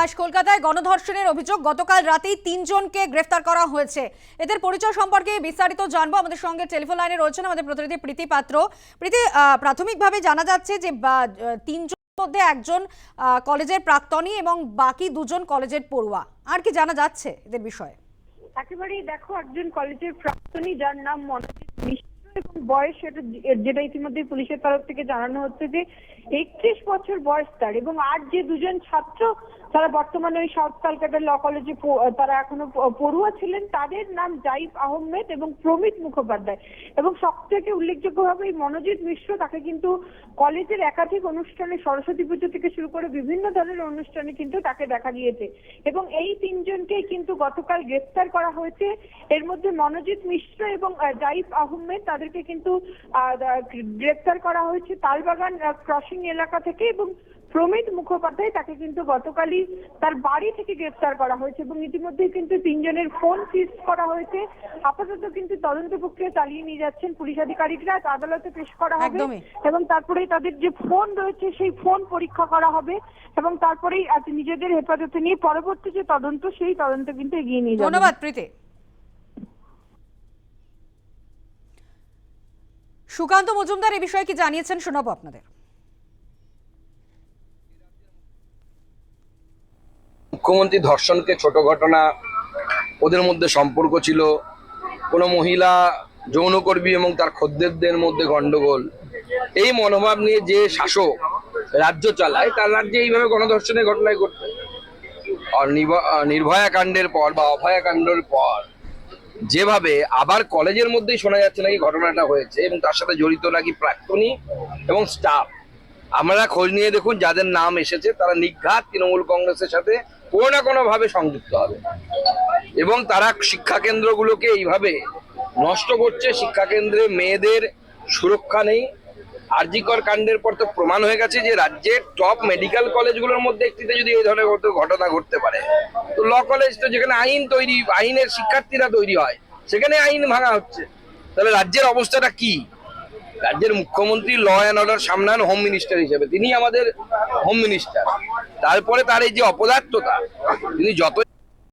খাস কলকাতায় গণধর্ষণের অভিযোগ। গতকাল রাতেই তিনজনকে গ্রেফতার করা হয়েছে। এদের পরিচয় সম্পর্কে বিস্তারিত জানব। আমাদের সঙ্গে টেলিফোন লাইনে রয়েছেন আমাদের প্রতিনিধি প্রীতি পাত্র। প্রীতি প্রাথমিকভাবে জানা যাচ্ছে যে আহ, মধ্যে একজন কলেজের প্রাক্তনী এবং বাকি দুজন কলেজের পড়ুয়া। আর কি জানা যাচ্ছে এদের বিষয়ে? একেবারেই দেখো একজন কলেজের প্রাক্তনী যার নাম মনোজিৎ বয়স সেটা যেটা ইতিমধ্যে পুলিশের তরফ থেকে জানানো হচ্ছে যে, একত্রিশ বছর বয়স তার এবং আর যে দুজন ছাত্র তারা বর্তমানে ওই সাউথ ক্যালকাটা ল কলেজে তারা এখনও পড়ুয়া ছিলেন, তাদের নাম জাইফ আহমেদ এবং প্রমিত মুখোপাধ্যায় এবং সব থেকে উল্লেখযোগ্যভাবে এই মনোজিৎ মিশ্র তাকে কিন্তু কলেজের একাধিক অনুষ্ঠানে সরস্বতী পুজো থেকে শুরু করে বিভিন্ন ধরনের অনুষ্ঠানে কিন্তু তাকে দেখা গিয়েছে এবং এই তিনজনকে কিন্তু গতকাল গ্রেফতার করা হয়েছে। এর মধ্যে মনোজিৎ মিশ্র এবং জাইফ আহমেদ তাদেরকে কিন্তু আহ, গ্রেফতার করা হয়েছে তালবাগান ক্রসিং এলাকা থেকে এবং প্রমিত মুখোপাধ্যায় তাকে কিন্তু গতকালই তার বাড়ি থেকে গ্রেফতার করা হয়েছে এবং ইতিমধ্যে কিন্তু তিনজনের ফোন সিজ করা হয়েছে। আপাতত কিন্তু তদন্ত প্রক্রিয়া চালিয়ে নিয়ে যাচ্ছেন পুলিশ আধিকারিকরা আদালতে পেশ করা হবে এবং তারপরে তাদের যে ফোন রয়েছে সেই ফোন পরীক্ষা করা হবে এবং তারপরেই আজ নিজেদের হেফাজতে নিয়ে পরবর্তী যে তদন্ত সেই তদন্ত কিন্তু এগিয়ে নিয়ে যাবে। ধন্যবাদ প্রীতি। সুকান্ত মজুমদার এই বিষয়ে কি জানিয়েছেন শোনাবো আপনাদের। মুখ্যমন্ত্রী ধর্ষণকে ছোট ঘটনা, ওদের মধ্যে সম্পর্ক ছিল। কোনো মহিলা যৌনকর্মী এবং তার খদ্দেরদের মধ্যে গন্ডগোল। এই মনোভাব নিয়ে যে শাসক রাজ্য চালায়, তার রাজ্যে এইভাবে গণধর্ষণের ঘটনায় ঘটবে। আর নির্ভ- নির্ভয়া কাণ্ডের পর বা অভয়া কাণ্ডের পর যেভাবে আবার কলেজের মধ্যেই শোনা যাচ্ছে নাকি ঘটনাটা হয়েছে এবং তার সাথে জড়িত নাকি প্রাক্তনী এবং স্টাফ। আমরা খোঁজ নিয়ে দেখুন যাদের নাম এসেছে, তারা নিঘাত তৃণমূল কংগ্রেসের সাথে কোনো না কোনো ভাবে সংযুক্ত হবে। এবং তারা শিক্ষা কেন্দ্রগুলোকে এইভাবে নষ্ট করছে। শিক্ষা কেন্দ্রে মেয়েদের সুরক্ষা নেই আরজিকর কাণ্ডের পর তো প্রমাণ হয়ে গেছে যে রাজ্যের টপ মেডিকেল কলেজগুলোর মধ্যে একটিতে যদি এই ধরনের ঘটনা ঘটতে পারে, তো ল কলেজ তো যেখানে আইন তৈরি, আইনের শিক্ষার্থীরা তৈরি হয়, সেখানে আইন ভাঙা হচ্ছে। তাহলে রাজ্যের অবস্থাটা কি? রাজ্যের মুখ্যমন্ত্রী ল অ্যান্ড অর্ডার সামলান হোম মিনিস্টার হিসেবে তিনি আমাদের হোম মিনিস্টার তারপরে তার এই যে অপদার্থতা, তিনি যত